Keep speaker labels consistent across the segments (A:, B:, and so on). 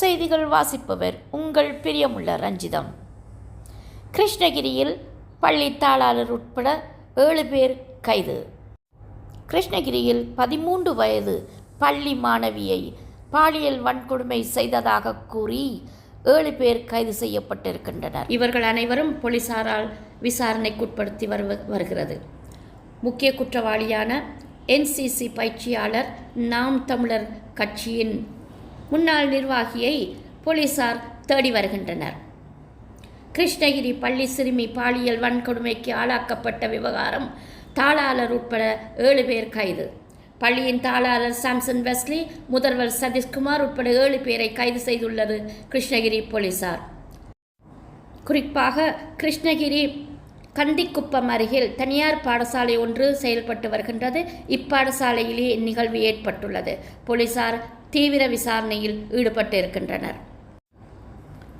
A: செய்திகள் வாசிப்பவர் உங்கள் பிரியமுள்ள ரஞ்சிதம். கிருஷ்ணகிரியில் பள்ளி தாளாளர் உட்பட ஏழு பேர் கைது. கிருஷ்ணகிரியில் பதிமூன்று வயது பள்ளி மாணவியை பாலியல் வன்கொடுமை செய்ததாக கூறி ஏழு பேர் கைது செய்யப்பட்டிருக்கின்றனர். இவர்கள் அனைவரும் போலீசாரால் விசாரணைக்குட்படுத்தி வருவ வருகிறது. முக்கிய குற்றவாளியான என்சிசி பயிற்சியாளர் நாம் தமிழர் கட்சியின் முன்னாள் நிர்வாகியை போலீசார் தேடி வருகின்றனர். கிருஷ்ணகிரி பள்ளி சிறுமி பாலியல் வன்கொடுமைக்கு ஆளாக்கப்பட்ட விவகாரம் தாளாளர் உட்பட ஏழு பேர் கைது. பள்ளியின் தாளாளர் சாம்சன் வெஸ்லி முதல்வர் சதீஷ்குமார் உட்பட ஏழு பேரை கைது செய்துள்ளது கிருஷ்ணகிரி போலீசார். குறிப்பாக கிருஷ்ணகிரி கந்திக்குப்பம் அருகில் தனியார் பாடசாலை ஒன்று செயல்பட்டு வருகின்றது. இப்பாடசாலையிலே இந்நிகழ்வு ஏற்பட்டுள்ளது. போலீசார் தீவிர விசாரணையில் ஈடுபட்டு இருக்கின்றனர்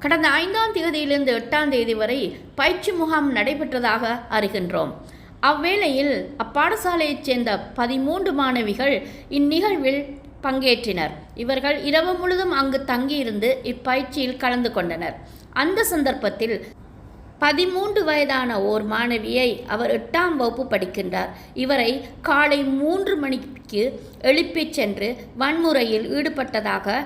A: கடந்த ஐந்தாம் தேதியிலிருந்து எட்டாம் தேதி வரை பயிற்சி முகாம் நடைபெற்றதாக அறிகின்றோம். அவ்வேளையில் அப்பாடசாலையைச் சேர்ந்த பதிமூன்று மாணவிகள் இந்நிகழ்வில் பங்கேற்றினர். இவர்கள் இரவு முழுதும் அங்கு தங்கியிருந்து இப்பயிற்சியில் கலந்து கொண்டனர். அந்த சந்தர்ப்பத்தில் பதிமூன்று வயதான ஓர் மாணவியை அவர் எட்டாம் வகுப்பு படிக்கின்றார். இவரை காலை மூன்று மணிக்கு எழுப்பிச் சென்று வன்முறையில் ஈடுபட்டதாக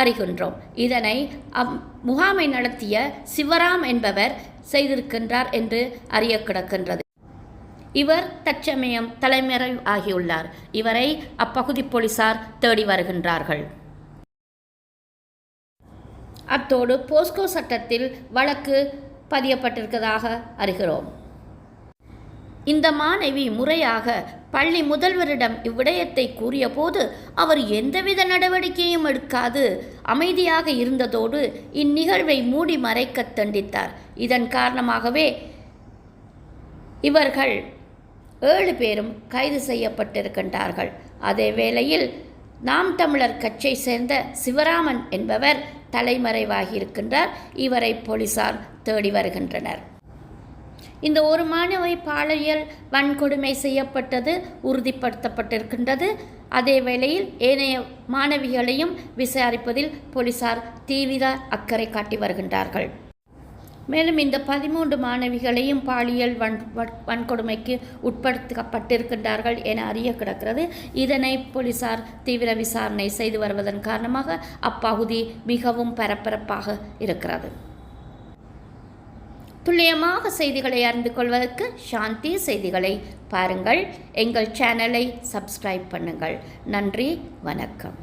A: அறிகின்றோம். இதனை அம் முகாமை நடத்திய சிவராம் என்பவர் செய்திருக்கின்றார் என்று அறிய கிடக்கின்றது இவர் தற்சமயம் தலைமறை ஆகியுள்ளார். இவரை அப்பகுதி போலீசார் தேடி வருகின்றார்கள். அத்தோடு போஸ்கோ சட்டத்தில் வழக்கு பதியப்பட்டிருக்கதாக அறிகிறோம். இந்த மாணவி முறையாக பள்ளி முதல்வரிடம் இவ்விடயத்தை கூறியபோது அவர் எந்தவித நடவடிக்கையும் எடுக்காது அமைதியாக இருந்ததோடு இந்நிகழ்வை மூடி மறைக்க தண்டித்தார். இதன் காரணமாகவே இவர்கள் ஏழு பேரும் கைது செய்யப்பட்டிருக்கின்றார்கள். அதே வேளையில் நாம் தமிழர் கட்சியை சேர்ந்த சிவராமன் என்பவர் தலைமறைவாகி இருக்கின்றார் இவரை போலீசார் தேடி வருகின்றனர். இந்த ஒரு மாணவை பாலியல் வன்கொடுமை செய்யப்பட்டது உறுதிப்படுத்தப்பட்டிருக்கின்றது. அதே வேளையில் ஏனைய மாணவிகளையும் விசாரிப்பதில் போலீசார் தீவிர அக்கறை காட்டி வருகின்றார்கள். மேலும் இந்த பதிமூன்று மாணவிகளையும் பாலியல் வன் வன்கொடுமைக்கு உட்படுத்தப்பட்டிருக்கின்றார்கள் என அறிய கிடக்கிறது. இதனை போலீசார் தீவிர விசாரணை செய்து வருவதன் காரணமாக அப்பகுதி மிகவும் பரபரப்பாக இருக்கிறது. துல்லியமாக செய்திகளை அறிந்து கொள்வதற்கு சாந்தி செய்திகளை பாருங்கள். எங்கள் சேனலை சப்ஸ்கிரைப் பண்ணுங்கள். நன்றி வணக்கம்.